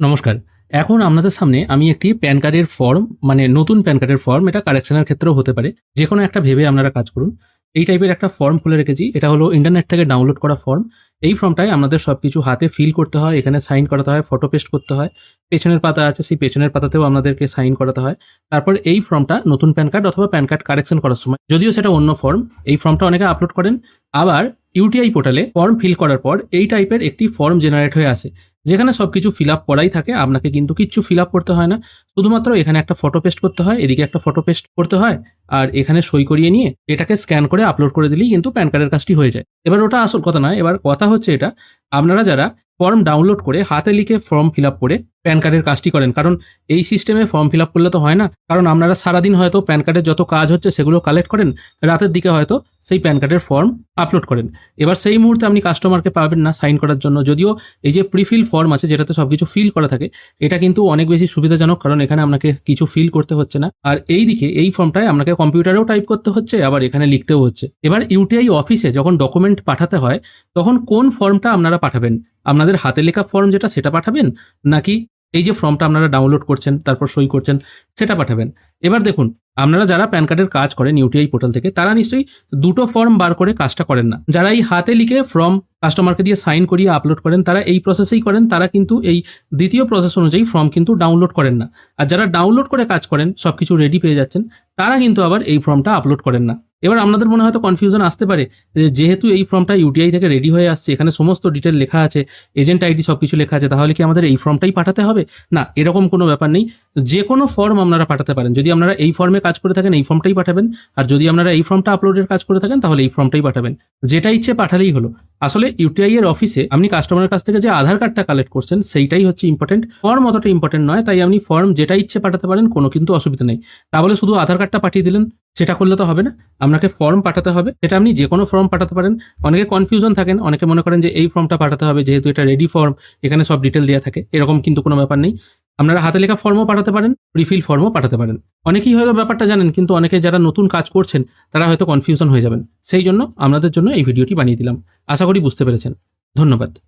নমস্কার। এখন আপনাদের সামনে আমি একটি প্যান কার্ডের ফর্ম মানে নতুন প্যান কার্ডের ফর্ম, এটা কারেকশনের ক্ষেত্রেও হতে পারে। যে কোনো একটা ভেবে আপনারা কাজ করুন। এই টাইপের একটা ফর্ম খুলে রেখেছি। এটা হলো ইন্টারনেট থেকে ডাউনলোড করা ফর্ম। এই ফর্মটায় আমাদের সব কিছু হাতে ফিল করতে হয়, এখানে সাইন করাতে হয়, ফটো পেস্ট করতে হয়। পেছনের পাতা আছে, সেই পেছনের পাতাতেও আপনাদেরকে সাইন করাতে হয়। তারপর এই ফর্মটা নতুন প্যান কার্ড অথবা প্যান কার্ড কারেকশন করার সময়, যদিও সেটা অন্য ফর্ম, এই ফর্মটা অনেকে আপলোড করেন। আবার ইউটিআই পোর্টালে ফর্ম ফিল করার পর এই টাইপের একটি ফর্ম জেনারেট হয়ে আসে, যেখানে সব কিছু ফিল আপ করাই থাকে, আপনাকে কিন্তু কিচ্ছু ফিল আপ করতে হয় না। শুধুমাত্র এখানে একটা ফটো পেস্ট করতে হয়, এদিকে একটা ফটো পেস্ট করতে হয়, আর এখানে সই করিয়ে নিয়ে এটাকে স্ক্যান করে আপলোড করে দিলেই কিন্তু প্যান কার্ডের কাজটি হয়ে যায়। এবার ওটা আসল কথা নয়, এবার কথা হচ্ছে এটা আপনারা যারা ফর্ম ডাউনলোড করে হাতে লিখে ফর্ম ফিল আপ করে প্যান কার্ডের কাজটি করেন, কারণ এই সিস্টেমে ফর্ম ফিল আপ করলে তো হয় না। কারণ আপনারা সারাদিন হয়তো প্যান কার্ডের যত কাজ হচ্ছে সেগুলো কালেক্ট করেন, রাতের দিকে হয়তো সেই প্যান কার্ডের ফর্ম আপলোড করেন। এবার সেই মুহূর্তে আপনি কাস্টমারকে পাবেন না সাইন করার জন্য। যদিও এই যে প্রিফিল ফর্ম আছে, যেটাতে সবকিছু ফিল করা থাকে, এটা কিন্তু অনেক বেশি সুবিধাজনক, কারণ এখানে আপনাকে কিছু ফিল করতে হচ্ছে না। আর এই দিকে, এই ফর্মটায় আপনাকে কম্পিউটারেও টাইপ করতে হচ্ছে, আবার এখানে লিখতেও হচ্ছে। এবার ইউটিআই অফিসে যখন ডকুমেন্ট পাঠাতে হয়, তখন কোন ফর্মটা আপনারা পাঠাবেন। আপনাদের হাতে লেখা ফর্ম যেটা, সেটা পাঠাবেন? নাকি এই যে ফর্মটা আপনারা ডাউনলোড করছেন, তারপর সই করছেন, সেটা পাঠাবেন? এবার দেখুন, আপনারা যারা প্যান কার্ডের কাজ করেন ইউটিআই পোর্টাল থেকে, তারা নিশ্চয়ই দুটো ফর্ম বার করে কাজটা করেন না। যারা এই হাতে লিখে ফর্ম কাস্টমারকে দিয়ে সাইন করিয়ে আপলোড করেন, তারা এই প্রসেসেই করেন, তারা কিন্তু এই দ্বিতীয় প্রসেস অনুযায়ী ফর্ম কিন্তু ডাউনলোড করেন না। আর যারা ডাউনলোড করে কাজ করেন, সবকিছু রেডি পেয়ে যাচ্ছেন। তারা কিন্তু আবার এই ফর্মটা আপলোড করেন না। এবার আপনাদের মনে হয়তো কনফিউশন আসতে পারে যে যেহেতু এই ফর্মটা ইউটিআই থেকে রেডি হয়ে আসছে, এখানে সমস্ত ডিটেল লেখা আছে এজেন্ট আইডি সব কিছু লেখা আছে, তাহলে কি আমাদের এই ফর্মটাই পাঠাতে হবে? না, এরকম কোনো ব্যাপার নেই। যে কোনো ফর্ম আপনারা পাঠাতে পারেন। যদি আপনারা এই ফর্মে কাজ করে থাকেন, এই ফর্মটাই পাঠাবেন। আর যদি আপনারা এই ফর্মটা আপলোডের কাজ করে থাকেন, তাহলে এই ফর্মটাই পাঠাবেন। যেটা ইচ্ছে পাঠালেই হলো। আসলে ইউটিআই এর অফিসে আপনি কাস্টমারের কাছ থেকে যে আধার কার্ডটা কালেক্ট করছেন, সেইটাই হচ্ছে ইম্পর্টেন্ট ফর্ম অতটা ইম্পর্টেন্ট নয়, তাই আপনি ফর্ম যেটা ইচ্ছে পাঠাতে পারেন, কোনো কিন্তু অসুবিধা নেই। তাহলে শুধু আধার কার্ডটা পাঠিয়ে দিলেন, সেটা করলে তো হবে না। আপনাকে ফর্ম পাঠাতে হবে এটা আপনি যে কোনো ফর্ম পাঠাতে পারেন। অনেকে কনফিউশন থাকেন, অনেকে মনে করেন যে এই ফর্মটা পাঠাতে হবে, যেহেতু এটা রেডি ফর্ম এখানে সব ডিটেল দেওয়া থাকে, এরকম কিন্তু কোনো ব্যাপার নেই। আপনারা হাতে লেখা ফর্মও পাঠাতে পারেন রিফিল ফর্মও পাঠাতে পারেন। অনেকেই হয়তো ব্যাপারটা জানেন, কিন্তু অনেকে যারা নতুন কাজ করছেন, তারা হয়তো কনফিউশন হয়ে যাবেন। সেই জন্য আপনাদের জন্য এই ভিডিওটি বানিয়ে দিলাম। আশা করি বুঝতে পেরেছেন। ধন্যবাদ।